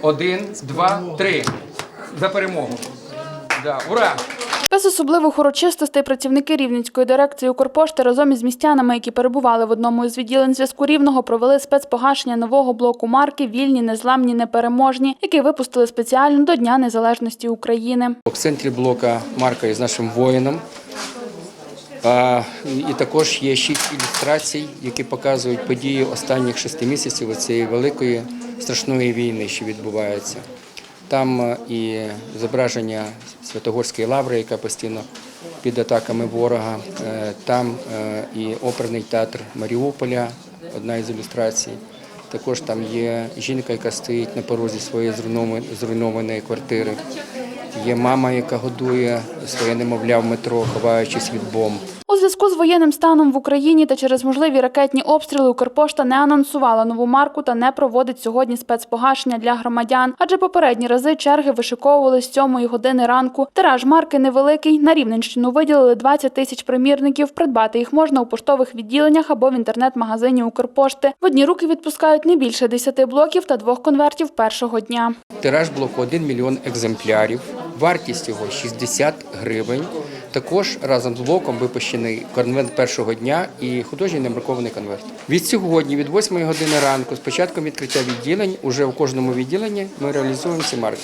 Один, два, три. За перемогу. Да. Ура! Без особливих урочистостей працівники Рівненської дирекції Укрпошти разом із містянами, які перебували в одному із відділень зв'язку Рівного, провели спецпогашення нового блоку марки Вільні, незламні, непереможні, який випустили спеціально до Дня Незалежності України. В центрі блока марка із нашим воїном. А, і також є шість ілюстрацій, які показують події останніх шести місяців цієї великої страшної війни, що відбувається. Там е, і зображення Святогорської лаври, яка постійно під атаками ворога. Е, Там е, і оперний театр Маріуполя, одна із ілюстрацій. Також там є жінка, яка стоїть на порозі своєї зруйнованої- квартири. Є мама, яка годує своє немовля в метро, ховаючись від бомб. У зв'язку з воєнним станом в Україні та через можливі ракетні обстріли Укрпошта не анонсувала нову марку та не проводить сьогодні спецпогашення для громадян, адже попередні рази черги вишиковували з 7 години ранку. Тираж марки невеликий. На Рівненщину виділили 20 тисяч примірників. Придбати їх можна у поштових відділеннях або в інтернет-магазині Укрпошти. В одні руки відпускають не більше 10 блоків та двох конвертів першого дня. Тираж блоку 1 мільйон екземплярів. Вартість його 60 гривень. Також разом з блоком випущений конвент першого дня і художній немаркований конверт. Від сьогодні, від 8 години ранку, з початком відкриття відділень, уже в кожному відділенні ми реалізуємо ці марки.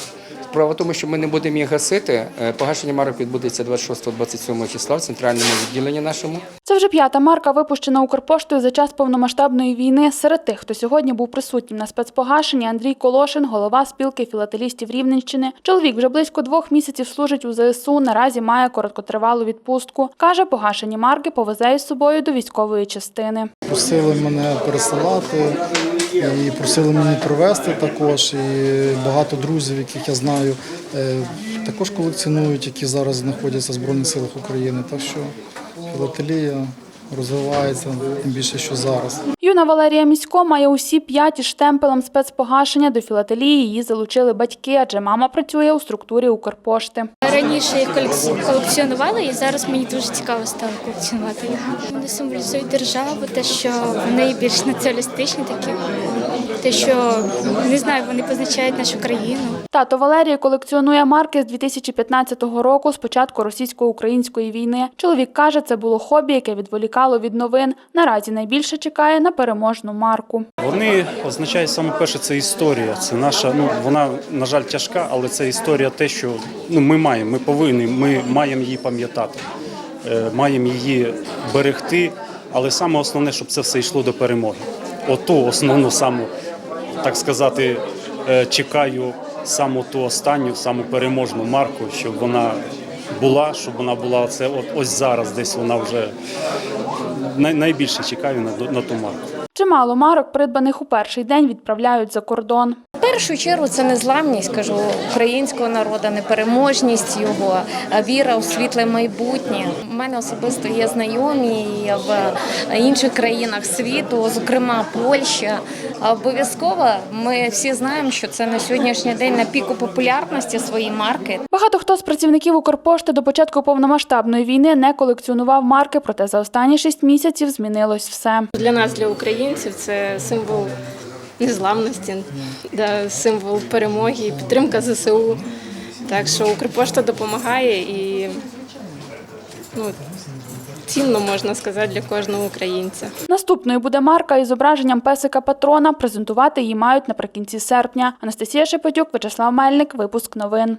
Справа в тому, що ми не будемо їх гасити. Е, Погашення марок відбудеться 26-27 числа в центральному відділенні нашому. Це вже п'ята марка, випущена Укрпоштою за час повномасштабної війни. Серед тих, хто сьогодні був присутнім на спецпогашенні, Андрій Колошин, голова спілки філателістів Рівненщини. Чоловік вже близько двох місяців служить у ЗСУ. Наразі має короткотривалу відпустку. каже, погашені марки повезе із собою до військової частини. Просили мене пересилати і просили мені привезти також. І багато друзів, яких я знаю, е, також колекціонують, які зараз знаходяться в Збройних силах України. Так що філателія розвивається тим більше, що зараз. Юна Валерія Місько має усі п'ять із штемпелем спецпогашення. До філателії її залучили батьки, адже мама працює у структурі Укрпошти. Раніше їх колекці- колекціонувала, і зараз мені дуже цікаво стало колекціонувати їх. Вони символізують державу, те, що вони більш націоналістичні такі, те, що не знаю, вони позначають нашу країну. Тато Валерій колекціонує марки з 2015 року, з початку російсько-української війни. Чоловік каже, це було хобі, яке відволікало від новин. Наразі найбільше чекає на переможну марку. Вони означають саме перше, це історія. Це наша, ну вона на жаль тяжка, але це історія, те, що ну ми маємо, ми повинні, ми маємо її пам'ятати, е, маємо її берегти. Але саме основне, щоб це все йшло до перемоги. Оту основну саму, так сказати, е, чекаю саму ту останню, саму переможну марку, щоб вона була, щоб вона була це от ось зараз, десь вона вже найбільше чекаю на, на ту марку. Чимало марок, придбаних у перший день, відправляють за кордон. Першу чергу це незламність, кажу, українського народу, непереможність його, віра у світле майбутнє. У мене особисто є знайомі в інших країнах світу, зокрема Польща. Обов'язково ми всі знаємо, що це на сьогоднішній день на піку популярності свої марки. Багато хто з працівників Укрпошти до початку повномасштабної війни не колекціонував марки, проте за останні шість місяців змінилось все. Для нас, для українців, це символ незламності, да, символ перемоги, підтримка ЗСУ. Так що Укрпошта допомагає і ну, цінно можна сказати для кожного українця. Наступною буде марка із зображенням песика патрона. Презентувати її мають наприкінці серпня. Анастасія Шепетюк, Вячеслав Мельник. Випуск новин.